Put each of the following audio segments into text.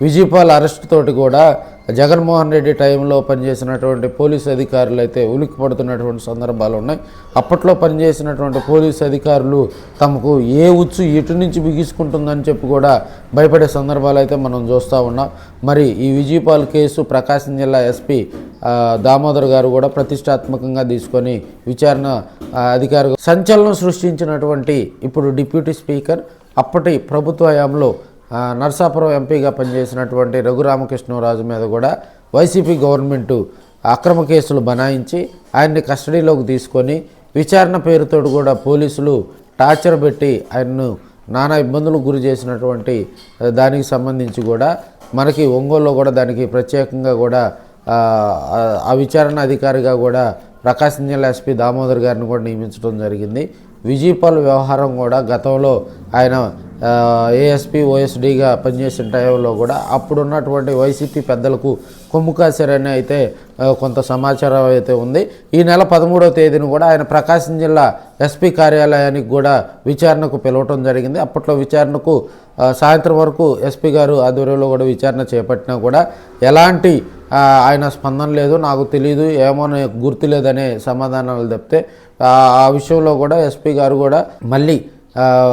Vijaypal arrest తోటి కూడా జగన్మోహన్ రెడ్డి టైంలో పనిచేసినటువంటి పోలీసు అధికారులు అయితే ఉలిక్కి పడుతున్నటువంటి సందర్భాలు ఉన్నాయి. అప్పట్లో పనిచేసినటువంటి పోలీసు అధికారులు తమకు ఏ ఉచ్చు ఇటు నుంచి బిగించుకుంటుందని చెప్పి కూడా భయపడే సందర్భాలు అయితే మనం చూస్తూ ఉన్నాం. మరి ఈ విజయపాల్ కేసు ప్రకాశం జిల్లా ఎస్పీ దామోదర్ గారు కూడా ప్రతిష్టాత్మకంగా తీసుకొని విచారణ అధికారులు అధికారి సంచలనం సృష్టించినటువంటి ఇప్పుడు డిప్యూటీ స్పీకర్ అప్పటి ప్రభుత్వ హయాంలో నర్సాపురం ఎంపీగా పనిచేసినటువంటి రఘురామకృష్ణరాజు మీద కూడా వైసీపీ గవర్నమెంట్ అక్రమ కేసులు బనాయించి ఆయన్ని కస్టడీలోకి తీసుకొని విచారణ పేరుతో కూడా పోలీసులు టార్చర్ పెట్టి ఆయన్ను నానా ఇబ్బందులకు గురి చేసినటువంటి దానికి సంబంధించి కూడా మనకి ఒంగోలులో కూడా దానికి ప్రత్యేకంగా కూడా ఆ, ఆ విచారణ అధికారిగా కూడా ప్రకాశం జిల్లా ఎస్పీ దామోదర్ గారిని కూడా నియమించడం జరిగింది. విజయపాల్ వ్యవహారం కూడా గతంలో ఆయన ఏఎస్పీ ఓఎస్డీగా పనిచేసిన టైంలో కూడా అప్పుడున్నటువంటి వైసీపీ పెద్దలకు కొమ్ము కాశారని అయితే కొంత సమాచారం అయితే ఉంది. ఈ నెల పదమూడవ తేదీన కూడా ఆయన ప్రకాశం జిల్లా ఎస్పీ కార్యాలయానికి కూడా విచారణకు పిలవటం జరిగింది. అప్పట్లో విచారణకు సాయంత్రం వరకు ఎస్పీ గారు ఆధ్వర్యంలో కూడా విచారణ చేపట్టినా కూడా ఎలాంటి ఆయన స్పందన లేదు. నాకు తెలియదు ఏమో నాకు గుర్తు లేదనే సమాధానాలు తప్పితే ఆ విషయంలో కూడా ఎస్పీ గారు కూడా మళ్ళీ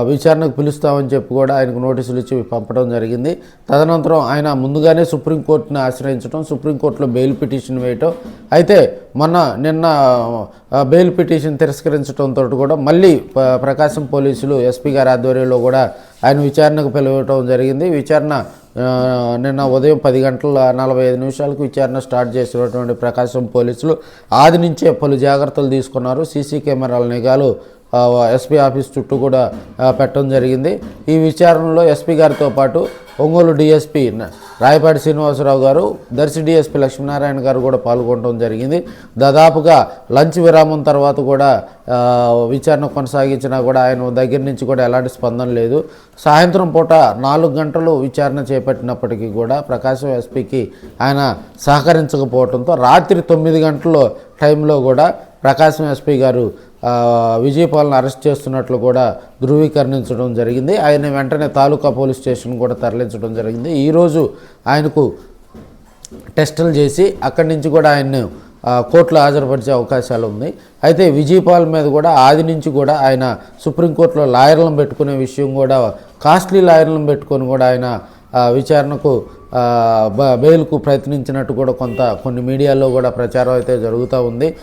విచారణకు పిలుస్తామని చెప్పి కూడా ఆయనకు నోటీసులు ఇచ్చి పంపడం జరిగింది. తదనంతరం ఆయన ముందుగానే సుప్రీంకోర్టుని ఆశ్రయించడం సుప్రీంకోర్టులో బెయిల్ పిటిషన్ వేయటం అయితే మొన్న నిన్న బెయిల్ పిటిషన్ తిరస్కరించడంతో కూడా మళ్ళీ ప్రకాశం పోలీసులు ఎస్పీ గారి ఆధ్వర్యంలో కూడా ఆయన విచారణకు పిలవటం జరిగింది. విచారణ నిన్న ఉదయం పది గంటల నలభై ఐదు నిమిషాలకు విచారణ స్టార్ట్ చేసినటువంటి ప్రకాశం పోలీసులు ఆది నుంచే పలు జాగ్రత్తలు తీసుకున్నారు. సీసీ కెమెరాల నిఘాలు ఎస్పీ ఆఫీస్ చుట్టూ కూడా పెట్టడం జరిగింది. ఈ విచారణలో ఎస్పీ గారితో పాటు ఒంగోలు డిఎస్పీ రాయపాటి శ్రీనివాసరావు గారు దర్శి డిఎస్పీ లక్ష్మీనారాయణ గారు కూడా పాల్గొనడం జరిగింది. దాదాపుగా లంచ్ విరామం తర్వాత కూడా విచారణ కొనసాగించినా కూడా ఆయన దగ్గర నుంచి కూడా ఎలాంటి స్పందన లేదు. సాయంత్రం పూట నాలుగు గంటలు విచారణ చేపట్టినప్పటికీ కూడా ప్రకాశం ఎస్పీకి ఆయన సహకరించకపోవడంతో రాత్రి తొమ్మిది గంటల టైంలో కూడా ప్రకాశం ఎస్పీ గారు విజయపాలను అరెస్ట్ చేస్తున్నట్లు కూడా ధృవీకరించడం జరిగింది. ఆయన వెంటనే తాలూకా పోలీస్ స్టేషన్ కూడా తరలించడం జరిగింది. ఈరోజు ఆయనకు టెస్టులు చేసి అక్కడి నుంచి కూడా ఆయన్ను కోర్టులో హాజరుపరిచే అవకాశాలు ఉంది అయితే విజయపాల్ మీద కూడా ఆది నుంచి కూడా ఆయన సుప్రీంకోర్టులో లాయర్లను పెట్టుకునే విషయం కూడా కాస్ట్లీ లాయర్లను పెట్టుకొని కూడా ఆయన విచారణకు బ- బెయిల్కు ప్రయత్నించినట్టు కూడా కొంత కొన్ని మీడియాలో కూడా ప్రచారం అయితే జరుగుతూ ఉంది.